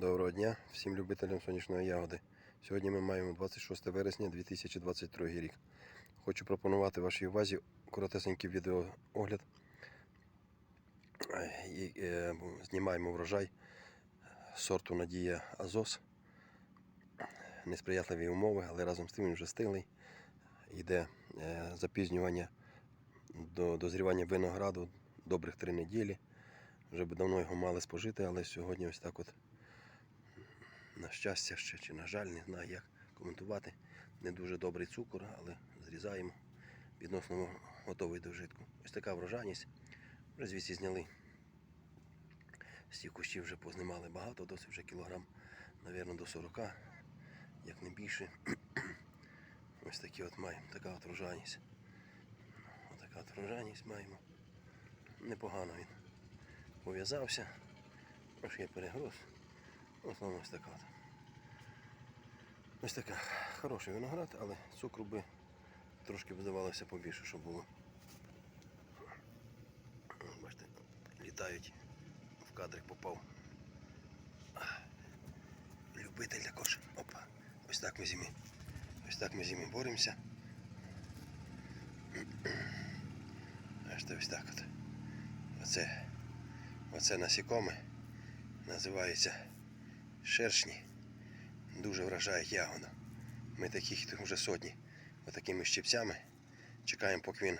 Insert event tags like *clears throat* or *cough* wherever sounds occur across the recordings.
Доброго дня всім любителям сонячної ягоди. Сьогодні ми маємо 26 вересня 2023 рік. Хочу пропонувати вашій увазі коротесенький відеоогляд. І, е, Знімаємо врожай сорту Надія Азос. Несприятливі умови, але разом з тим він вже стиглий. Йде е, запізнювання до дозрівання винограду добрих три неділі. Вже б давно його мали спожити, але сьогодні ось так от на щастя ще чи на жаль, не знаю як коментувати. Не дуже добрий цукор, але зрізаємо відносно готовий до вжитку. Ось така врожайність. Вже звідси зняли. З цих кущів вже познімали багато, досить вже кілограм, мабуть, до 40, як не більше. *clears throat* Ось такі от маємо, така от врожайність. Ось така от врожайність маємо. Непогано він пов'язався. Трошки перегруз. В основному ось така. Ось така хороший виноград, але цукру би трошки б здавалося побільше, щоб було. Бачите, літають, в кадрик попав. Любитель також. Опа. Ось так ми зимі. Ось так ми зимі боремося. Аж то ось так от. Оце, оце насікоме називається шершні. Дуже вражають ягоду. Ми таких вже сотні. Отакими щипцями чекаємо, поки він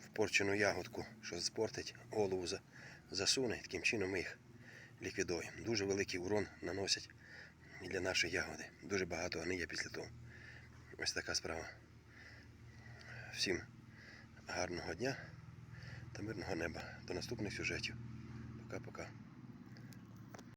в порчену ягодку, що спортить, голову засуне. Таким чином ми їх ліквідуємо. Дуже великий урон наносять і для нашої ягоди. Дуже багато гниє після того. Ось така справа. Всім гарного дня та мирного неба. До наступних сюжетів. Пока-пока.